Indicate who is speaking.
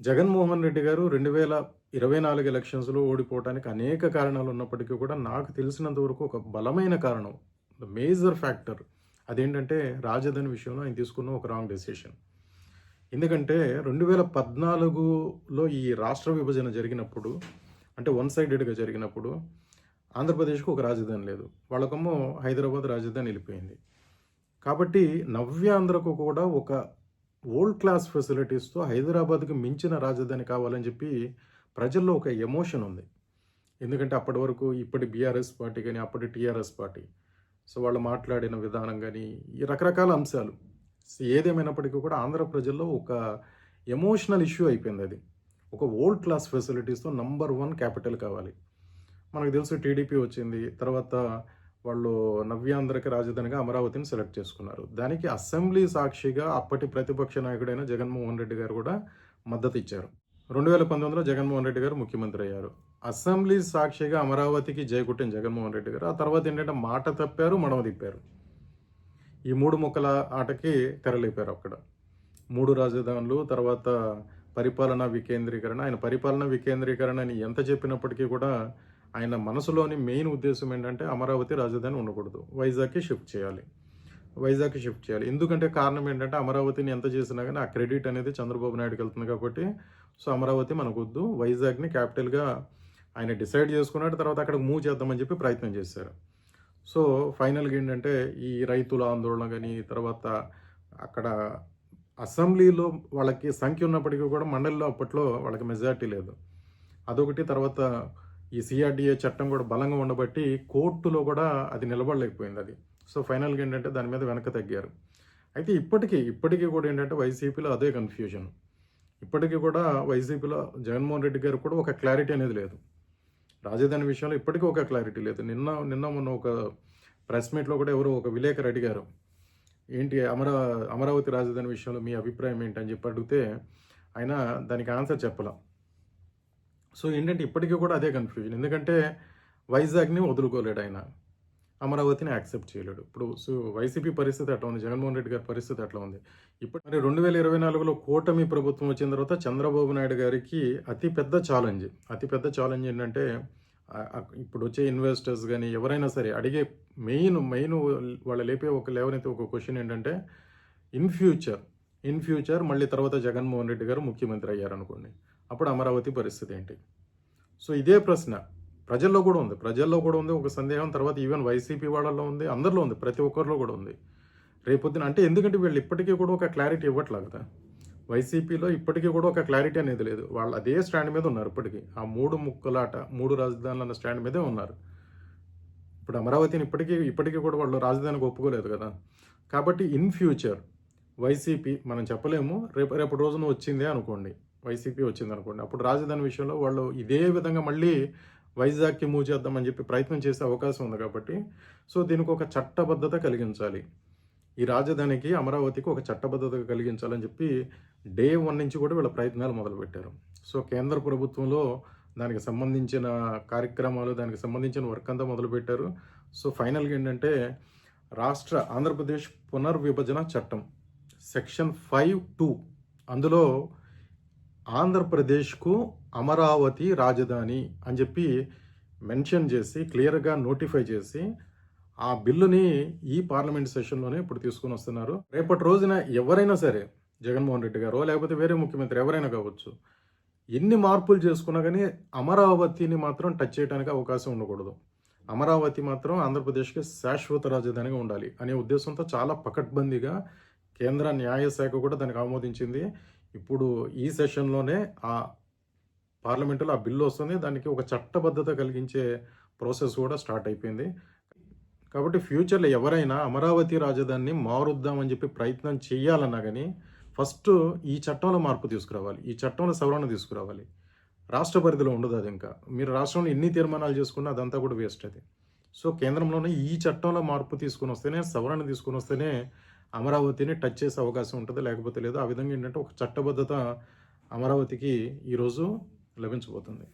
Speaker 1: జగన్మోహన్ రెడ్డి గారు రెండు వేల ఇరవై నాలుగు ఎలక్షన్స్లో ఓడిపోవడానికి అనేక కారణాలు ఉన్నప్పటికీ కూడా నాకు తెలిసినంత వరకు ఒక బలమైన కారణం ద మేజర్ ఫ్యాక్టర్ అదేంటంటే రాజధాని విషయంలో ఆయన తీసుకున్న ఒక రాంగ్ డెసిషన్ ఎందుకంటే రెండు వేల పద్నాలుగులో ఈ రాష్ట్ర విభజన జరిగినప్పుడు అంటే వన్ సైడెడ్గా జరిగినప్పుడు ఆంధ్రప్రదేశ్కు ఒక రాజధాని లేదు. వాళ్ళకేమో హైదరాబాద్ రాజధాని వెళ్ళిపోయింది. కాబట్టి నవ్యాంధ్రకు కూడా ఒక వరల్డ్ క్లాస్ ఫెసిలిటీస్తో హైదరాబాద్కి మించిన రాజధాని కావాలని చెప్పి ప్రజల్లో ఒక ఎమోషన్ ఉంది. ఎందుకంటే అప్పటి వరకు ఇప్పటి బీఆర్ఎస్ పార్టీ కానీ అప్పటి టీఆర్ఎస్ పార్టీ. సో వాళ్ళు మాట్లాడిన విధానం కానీ ఈ రకరకాల అంశాలు. సో ఏదేమైనప్పటికీ కూడా ఆంధ్ర ప్రజల్లో ఒక ఎమోషనల్ ఇష్యూ అయిపోయింది అది. ఒక ఓల్డ్ క్లాస్ ఫెసిలిటీస్తో నంబర్ వన్ క్యాపిటల్ కావాలి. మనకు తెలుసు టీడీపీ వచ్చింది తర్వాత వాళ్ళు నవ్యాంధ్రకి రాజధానిగా అమరావతిని సెలెక్ట్ చేసుకున్నారు. దానికి అసెంబ్లీ సాక్షిగా అప్పటి ప్రతిపక్ష నాయకుడైన జగన్మోహన్ రెడ్డి గారు కూడా మద్దతు ఇచ్చారు. రెండు వేల పంతొమ్మిదిలో జగన్మోహన్ రెడ్డి గారు ముఖ్యమంత్రి అయ్యారు. అసెంబ్లీ సాక్షిగా అమరావతికి జయకుట్టిన జగన్మోహన్ రెడ్డి గారు ఆ తర్వాత ఏంటంటే మాట తప్పారు మడమ తిప్పారు. ఈ మూడు ముక్కల ఆటకి తెరలేపారు అక్కడ. మూడు రాజధానులు తర్వాత పరిపాలనా వికేంద్రీకరణ. ఆయన పరిపాలనా వికేంద్రీకరణ అని ఎంత చెప్పినప్పటికీ కూడా ఆయన మనసులోని మెయిన్ ఉద్దేశం ఏంటంటే అమరావతి రాజధాని ఉండకూడదు. వైజాగ్కి షిఫ్ట్ చేయాలి. వైజాగ్కి షిఫ్ట్ చేయాలి. ఎందుకంటే కారణం ఏంటంటే అమరావతిని ఎంత చేసినా కానీ ఆ క్రెడిట్ అనేది చంద్రబాబు నాయుడుకి వెళ్తుంది కాబట్టి సో అమరావతి మనకొద్దు. వైజాగ్ని క్యాపిటల్గా ఆయన డిసైడ్ చేసుకున్నాడు. తర్వాత అక్కడికి మూవ్ చేద్దామని చెప్పి ప్రయత్నం చేశారు. సో ఫైనల్గా ఏంటంటే ఈ రైతుల ఆందోళన కానీ తర్వాత అక్కడ అసెంబ్లీలో వాళ్ళకి సంఖ్య ఉన్నప్పటికీ కూడా మండలిలో అప్పట్లో వాళ్ళకి మెజార్టీ లేదు. అదొకటి. తర్వాత ఈ సిఆర్డిఏ చట్టం కూడా బలంగా ఉండబట్టి కోర్టులో కూడా అది నిలబడలేకపోయింది అది. సో ఫైనల్గా ఏంటంటే దాని మీద వెనక తగ్గారు. అయితే ఇప్పటికీ ఇప్పటికీ కూడా ఏంటంటే వైసీపీలో అదే కన్ఫ్యూజన్. ఇప్పటికీ కూడా వైసీపీలో జగన్మోహన్ రెడ్డి గారు కూడా ఒక క్లారిటీ అనేది లేదు. రాజధాని విషయంలో ఇప్పటికీ ఒక క్లారిటీ లేదు. నిన్న నిన్న మొన్న ఒక ప్రెస్ మీట్లో కూడా ఎవరో ఒక విలేకరు అడిగారు ఏంటి అమరా అమరావతి రాజధాని విషయంలో మీ అభిప్రాయం ఏంటని చెప్పి అడిగితే ఆయన దానికి ఆన్సర్ చెప్పలేం. సో ఏంటంటే ఇప్పటికీ కూడా అదే కన్ఫ్యూజన్ ఎందుకంటే వైజాగ్ని వదులుకోలేడు ఆయన. అమరావతిని యాక్సెప్ట్ చేయలేడు. ఇప్పుడు సో వైసీపీ పరిస్థితి అట్లా ఉంది. జగన్మోహన్ రెడ్డి గారి పరిస్థితి అట్లా ఉంది. ఇప్పుడు మరి రెండు వేల ఇరవై నాలుగులో కూటమి ప్రభుత్వం వచ్చిన తర్వాత చంద్రబాబు నాయుడు గారికి అతి పెద్ద ఛాలెంజ్ అతిపెద్ద ఛాలెంజ్ ఏంటంటే ఇప్పుడు వచ్చే ఇన్వెస్టర్స్ కానీ ఎవరైనా సరే అడిగే మెయిన్ మెయిన్ వాళ్ళు లేపే ఒక లేవనైతే ఒక క్వశ్చన్ ఏంటంటే ఇన్ ఫ్యూచర్ ఇన్ ఫ్యూచర్ మళ్ళీ తర్వాత జగన్మోహన్ రెడ్డి గారు ముఖ్యమంత్రి అయ్యారనుకోండి. అప్పుడు అమరావతి పరిస్థితి ఏంటి? సో ఇదే ప్రశ్న. ప్రజల్లో కూడా ఉంది. ప్రజల్లో కూడా ఉంది. ఒక సందేహం తర్వాత ఈవెన్ వైసీపీ వాళ్ళలో ఉంది. అందరిలో ఉంది. ప్రతి ఒక్కరిలో కూడా ఉంది. రేపొద్దున అంటే ఎందుకంటే వీళ్ళు ఇప్పటికీ కూడా ఒక క్లారిటీ ఇవ్వట్లేదు కదా? వైసీపీలో ఇప్పటికీ కూడా ఒక క్లారిటీ అనేది లేదు. వాళ్ళు అదే స్టాండ్ మీద ఉన్నారు ఇప్పటికీ. ఆ మూడు ముక్కలాట మూడు రాజధానులు అన్న స్టాండ్ మీదే ఉన్నారు. ఇప్పుడు అమరావతిని ఇప్పటికీ ఇప్పటికీ కూడా వాళ్ళు రాజధానికి ఒప్పుకోలేదు కదా? కాబట్టి ఇన్ ఫ్యూచర్ వైసీపీ మనం చెప్పలేము. రేపు రేపటి రోజున వచ్చిందే అనుకోండి. వైసీపీ వచ్చింది అనుకోండి అప్పుడు రాజధాని విషయంలో వాళ్ళు ఇదే విధంగా మళ్ళీ వైజాగ్కి మూవ్ చేద్దామని చెప్పి ప్రయత్నం చేసే అవకాశం ఉంది కాబట్టి సో దీనికి ఒక చట్టబద్ధత కలిగించాలి. ఈ రాజధానికి అమరావతికి ఒక చట్టబద్ధత కలిగించాలని చెప్పి డే వన్ నుంచి కూడా వీళ్ళ ప్రయత్నాలు మొదలుపెట్టారు. సో కేంద్ర ప్రభుత్వంలో దానికి సంబంధించిన కార్యక్రమాలు దానికి సంబంధించిన వర్క్ అంతా మొదలుపెట్టారు. సో ఫైనల్గా ఏంటంటే రాష్ట్ర ఆంధ్రప్రదేశ్ పునర్విభజన చట్టం సెక్షన్ ఫైవ్ టూ అందులో ఆంధ్రప్రదేశ్కు అమరావతి రాజధాని అని చెప్పి మెన్షన్ చేసి క్లియర్గా నోటిఫై చేసి ఆ బిల్లుని ఈ పార్లమెంట్ సెషన్లోనే ఇప్పుడు తీసుకుని వస్తున్నారు. రేపటి రోజున ఎవరైనా సరే జగన్మోహన్ రెడ్డి గారో లేకపోతే వేరే ముఖ్యమంత్రి ఎవరైనా కావచ్చు ఎన్ని మార్పులు చేసుకున్నా కానీ అమరావతిని మాత్రం టచ్ చేయడానికి అవకాశం ఉండకూడదు. అమరావతి మాత్రం ఆంధ్రప్రదేశ్కి శాశ్వత రాజధానిగా ఉండాలి అనే ఉద్దేశంతో చాలా పకడ్బందీగా కేంద్ర న్యాయశాఖ కూడా దానికి ఆమోదించింది. ఇప్పుడు ఈ సెషన్లోనే ఆ పార్లమెంటులో ఆ బిల్లు వస్తుంది. దానికి ఒక చట్టబద్ధత కలిగించే ప్రాసెస్ కూడా స్టార్ట్ అయిపోయింది. కాబట్టి ఫ్యూచర్లో ఎవరైనా అమరావతి రాజధానిని మారుద్దామని చెప్పి ప్రయత్నం చేయాలన్నా కానీ ఫస్ట్ ఈ చట్టంలో మార్పు తీసుకురావాలి. ఈ చట్టంలో సవరణ తీసుకురావాలి. రాష్ట్ర పరిధిలో ఉండదు అది ఇంకా. మీరు రాష్ట్రంలో ఎన్ని తీర్మానాలు చేసుకున్నా అదంతా కూడా వేస్ట్ అది. సో కేంద్రంలోనే ఈ చట్టంలో మార్పు తీసుకుని వస్తేనే సవరణ తీసుకుని వస్తేనే అమరావతిని టచ్ చేసే అవకాశం ఉంటుంది. లేకపోతే లేదు. ఆ విధంగా ఏంటంటే ఒక చట్టబద్ధత అమరావతికి ఈరోజు లభించబోతుంది.